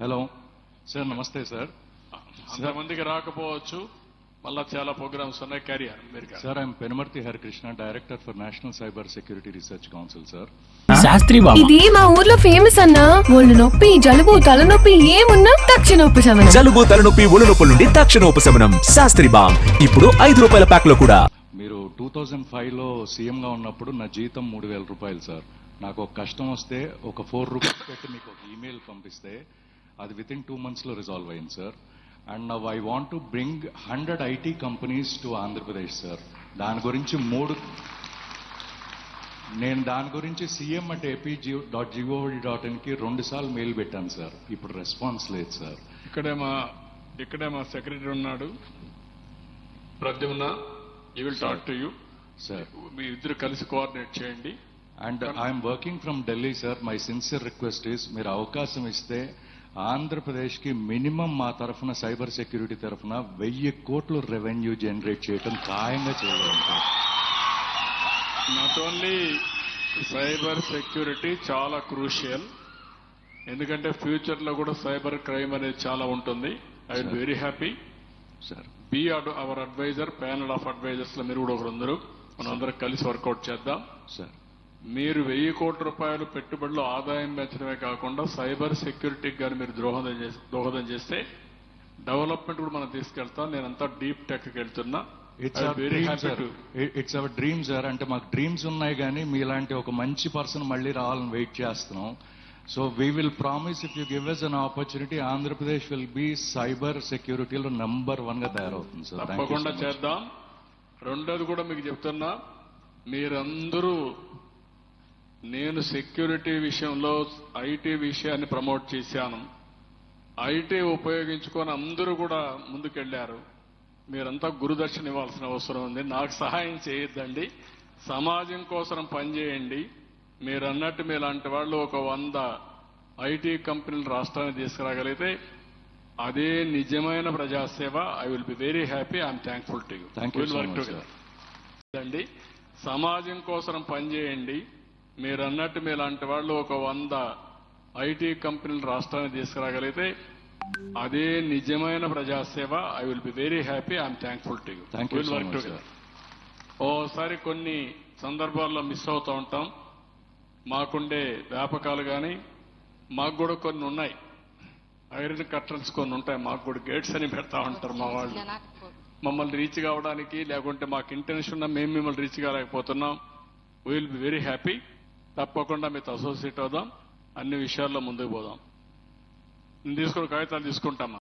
Hello. Sir నమస్తే sir. అంతమందికి రాకపోవచ్చు. మళ్ళా చాలా ప్రోగ్రామ్స్ ఉన్నాయి. క్యారియర్ మీరు. Sir I'm Penumarthi Harikrishna director for national cyber security research council sir. Shastri Babu. ఇది మా ఊర్లో ఫేమస్ అన్నా. ఒళ్ళు నొప్పి జలుబు తలనొప్పి ఏమున్నా తక్షణ ఉపశమనం జలుబు తలనొప్పి ఒళ్ళు నొప్పుల నుండి తక్షణ ఉపశమనం శాస్త్రి బామ్ ఇప్పుడు ఐదు రూపాయల ప్యాక్లో కూడా. మీరు టూ థౌజండ్ ఫైవ్లో సీఎంగా ఉన్నప్పుడు నా జీతం మూడు వేల రూపాయలు సార్. నాకు ఒక కష్టం వస్తే ఒక ఫోర్ రూపీస్ పెట్టి మీకు ఒక ఈమెయిల్ పంపిస్తే అది విత్ ఇన్ టూ మంత్స్లో రిజాల్వ్ అయింది sir and now I want to bring hundred IT companies to Andhra Pradesh sir దాని గురించి మూడు నేను దాని గురించి CM at AP dot gov dot ఇన్కి రెండు సార్లు మెయిల్ పెట్టాను సార్ ఇప్పుడు రెస్పాన్స్ లేదు సార్ ఇక్కడే మా ఇక్కడే మా సెక్రటరీ ఉన్నాడు. ప్రద్యుమ్న ఈ will talk to you sir మీ ఇద్దరు కలిసి కోఆర్డినేట్ చేయండి. And I'm working from Delhi sir my sincere request is మీరు అవకాశం ఇస్తే ఆంధ్రప్రదేశ్కి మినిమం మా తరఫున సైబర్ సెక్యూరిటీ తరఫున వెయ్యి కోట్లు రెవెన్యూ జనరేట్ చేయడం ఖాయంగా చేయగలం sir not only cyber security చాలా క్రూషియల్ ఎందుకంటే ఫ్యూచర్లో కూడా సైబర్ క్రైమ్ అనేది చాలా ఉంటుంది. I will very happy. Sir be our advisor panel of అడ్వైజర్స్లో మీరు కూడా ఒకరందరూ మనం అందరం కలిసి వర్కౌట్ చేద్దాం. సార్ మీరు వెయ్యి కోట్ల రూపాయలు పెట్టుబడిలో ఆదాయం పెంచడమే కాకుండా సైబర్ సెక్యూరిటీకి కానీ మీరు దోహదం చేసి దోహదం చేస్తే డెవలప్మెంట్ కూడా మనం తీసుకెళ్తాం. నేనంతా డీప్ టెక్ వెళ్తున్నా it's our very dream sir to it's our dream sir అంటే మాకు డ్రీమ్స్ ఉన్నాయి కానీ మీలాంటి ఒక మంచి పర్సన్ మళ్ళీ రావాలని వెయిట్ చేస్తున్నాం. So we will promise if you give us an opportunity Andhra Pradesh will be cyber సెక్యూరిటీలో number వన్గా తయారవుతుంది సార్ తప్పకుండా. చేద్దాం. రెండోది కూడా మీకు చెప్తున్నా. మీరందరూ నేను సెక్యూరిటీ విషయంలో ఐటీ విషయాన్ని ప్రమోట్ చేశాను. ఐటీ ఉపయోగించుకొని అందరూ కూడా ముందుకెళ్ళారు మీరంతా గురుదర్శన ఇవ్వాల్సిన అవసరం ఉంది. నాకు సహాయం చేయొద్దండి. సమాజం కోసం పనిచేయండి. మీరు అన్నట్టు మీలాంటి వాళ్ళు ఒక వంద ఐటీ కంపెనీలు రాష్ట్రానికి తీసుకురాగలిగితే అదే నిజమైన ప్రజాసేవ. I will be very happy. I'm thankful to you. అండి సమాజం కోసం పనిచేయండి. మీరు అన్నట్టు మీలాంటి వాళ్ళు ఒక వంద ఐటీ కంపెనీలు రాష్ట్రానికి తీసుకురాగలిగితే అదే నిజమైన ప్రజాసేవ. I will be very happy I'm thankful to you sir. ఓసారి కొన్ని సందర్భాల్లో మిస్ అవుతూ ఉంటాం. మాకుండే వ్యాపకాలు కానీ మాకు కూడా కొన్ని ఉన్నాయి. ఐరన్ కర్టన్స్ కొన్ని ఉంటాయి. మాకు కూడా గేట్స్ అని పెడతా ఉంటారు మా వాళ్ళు. మమ్మల్ని రీచ్ కావడానికి లేకుంటే మాకు ఇంటెన్షన్ ఉన్నా మేము మిమ్మల్ని రీచ్ కాలేకపోతున్నాం. విల్ బి వెరీ హ్యాపీ తప్పకుండా మీతో అసోసియేట్ అవుదాం. అన్ని విషయాల్లో ముందుకు పోదాం. నేను తీసుకుని కాగితాలు తీసుకుంటామా?